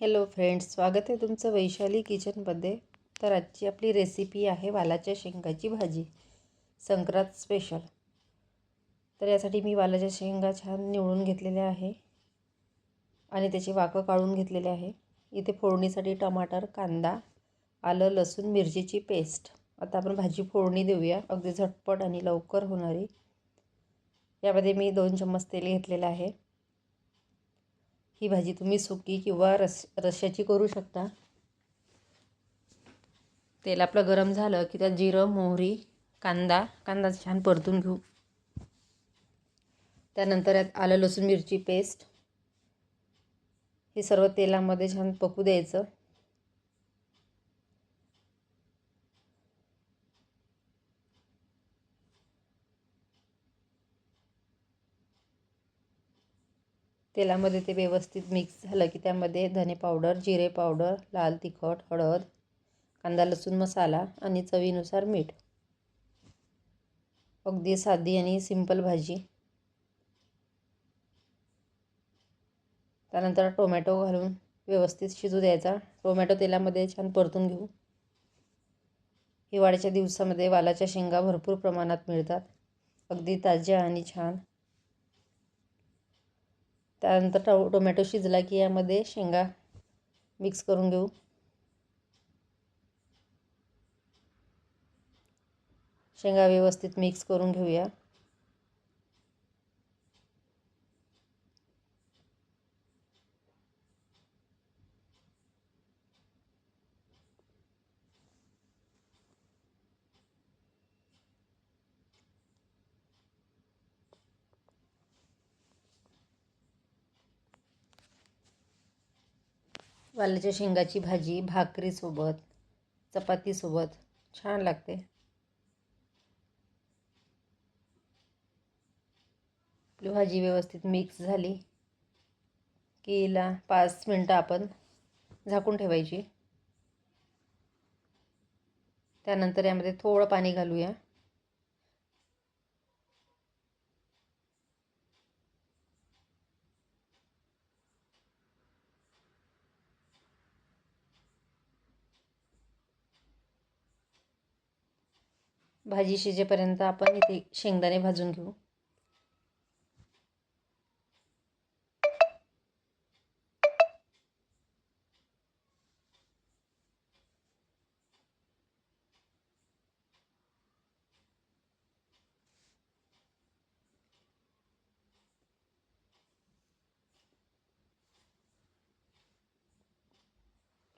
Hello friends स्वागत आहे तुमचं वैशाली किचनमध्ये तर आजची आपली रेसिपी आहे वालाच्या शेंगाची भाजी संक्रांत स्पेशल तर यासाठी मी वालाच्या शेंगा छान निवडून घेतलेल्या आहे आणि त्याची वाकं काढून घेतलेले आहे. इथे फोडणीसाठी टमाटर कांदा आलं लसूण मिरचीची पेस्ट आता आपण भाजी फोडणी देऊया. अगदी झटपट आणि लवकर होणारी. यामध्ये मी दोन चम्मच तेल घेतलेलं आहे. ही भाजी तुम्ही सुकी किंवा रस रश्याची करू शकता. तेल आपलं गरम झालं की त्यात जिरं मोहरी कांदा कांदा छान परतून घेऊ. त्यानंतर यात आलं लसूण मिरची पेस्ट. हे सर्व तेलामध्ये छान पकू द्यायचं. तेलामध्ये ते व्यवस्थित मिक्स झालं की त्यामध्ये धने पावडर जिरे पावडर लाल तिखट हळद कांदा लसूण मसाला आणि चवीनुसार मीठ. अगदी साधी आणि सिंपल भाजी. त्यानंतर टोमॅटो घालून व्यवस्थित शिजू द्यायचा. टोमॅटो तेलामध्ये छान परतून घेऊ. हिवाळ्याच्या दिवसामध्ये वालाच्या शेंगा भरपूर प्रमाणात मिळतात. अगदी ताज्या आणि छान. त्यानंतर टो टोमॅटो शिजला की यामध्ये शेंगा मिक्स करून घेऊ. शेंगा व्यवस्थित मिक्स करून घेऊया. वालाच्या शेंगाची भाजी भाकरीसोबत चपातीसोबत. छान लागते. आपली भाजी व्यवस्थित मिक्स झाली. की हिला पाच मिनटं आपण झाकून ठेवायची. त्यानंतर यामध्ये थोडं पाणी घालूया. भाजी शिजेपर्यंत आपण इथे शेंगदाणे भाजून घेऊ.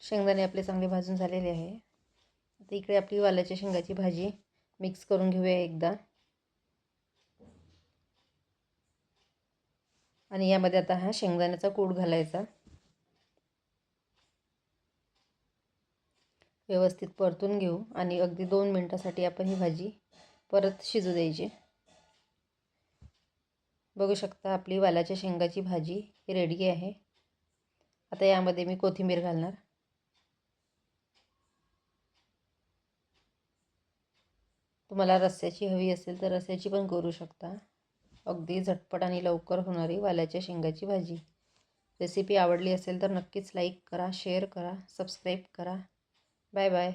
शेंगदाणे आपले चांगले भाजून झालेले आहे. आता इकडे आपली वालाच्या शेंगाची भाजी मिक्स करून घेऊया एकदा. आणि यामध्ये आता हा शेंगदाण्याचा कूड घालायचा. व्यवस्थित परतून घेऊ आणि अगदी दोन मिनटासाठी आपण ही भाजी परत शिजू द्यायची. बघू शकता आपली वालाच्या शेंगाची भाजी ही रेडी आहे. आता यामध्ये मी कोथिंबीर घालणार. तुम्हाला रस्स्याची हवी असेल तर रस्स्याची पण करू शकता. अगदी झटपट आणि लवकर होणारी वाल्याच्या शेंगाची भाजी. रेसिपी आवडली असेल तर नक्कीच लाईक करा शेअर करा सबस्क्राईब करा. Bye bye.